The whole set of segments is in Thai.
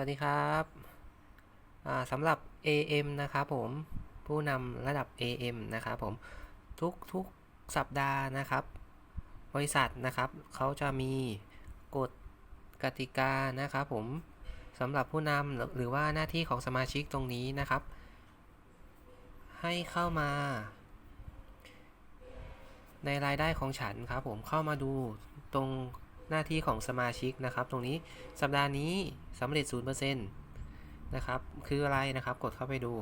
วัสดีครับสำหรับ AM นะครับผมผู้นำระดับ AM นะครับผมทุกทุกสัปดาห์นะครับ บริษัทนะครับเขาจะมีกฎกติกานะครับผมสำหรับผู้นำหรือว่าหน้าที่ของสมาชิกตรงนี้นะครับ ให้เข้ามา ในรายได้ของฉันครับผมเข้ามาดูตรง หน้าที่ของสมาชิกนะครับ ตรงนี้สัปดาห์นี้สำเร็จ 0%นะครับ คืออะไรนะครับ กดเข้าไปดู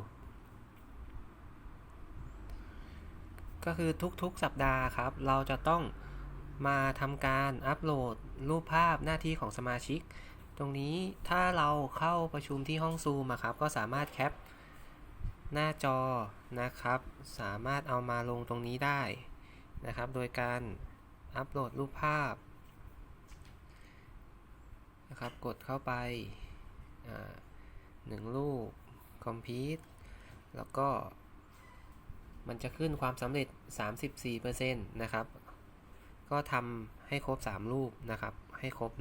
ก็คือทุกๆสัปดาห์ครับ เราจะต้องมาทำการอัปโหลดรูปภาพหน้าที่ของสมาชิก ตรงนี้ถ้าเราเข้าประชุมที่ห้องซูมครับ ก็สามารถแคปหน้าจอนะครับ สามารถเอามาลงตรงนี้ได้นะครับ โดยการอัปโหลดรูปภาพ นะครับ กดเข้าไปหนึ่งรูป complete แล้วก็ มันจะขึ้นความสำเร็จ 34%นะครับ ก็ทำให้ครบ 3 รูปนะครับ ให้ครบ 100%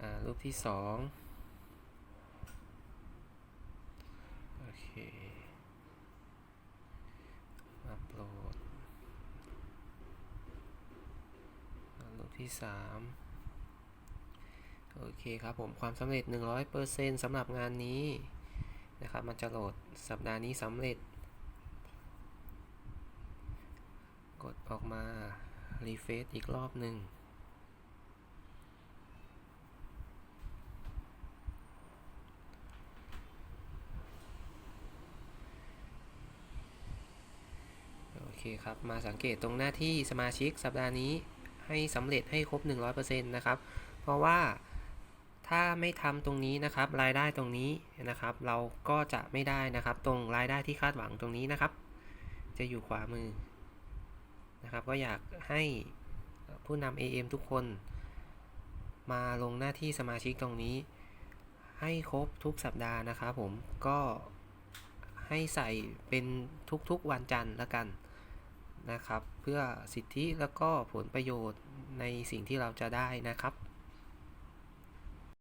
อ่ารูปที่ 2 โอเคอัปโหลดอ่ารูป ที่ 3 โอเคครับผมความสำเร็จ 100%สำหรับงานนี้นะครับ มันจะโหลดสัปดาห์นี้สำเร็จ กดออกมา รีเฟซอีกรอบหนึ่งโอเคครับ มาสังเกตตรงหน้าที่สมาชิกสัปดาห์นี้ ให้สำเร็จให้ครบ 100%นะครับ เพราะว่าถ้าไม่ทำตรงนี้นะครับ รายได้ตรงนี้นะครับ เราก็จะไม่ได้นะครับ ตรงรายได้ที่คาดหวังตรงนี้นะครับ จะอยู่ขวามือนะครับ ก็อยากให้ผู้นำ AM ทุกคน มาลงหน้าที่สมาชิกตรงนี้ ให้ครบทุกสัปดาห์นะครับผมก็ให้ใส่เป็นทุกๆวันจันทร์ละกัน นะครับ เพื่อสิทธิแล้วก็ผลประโยชน์ในสิ่งที่เราจะได้นะครับ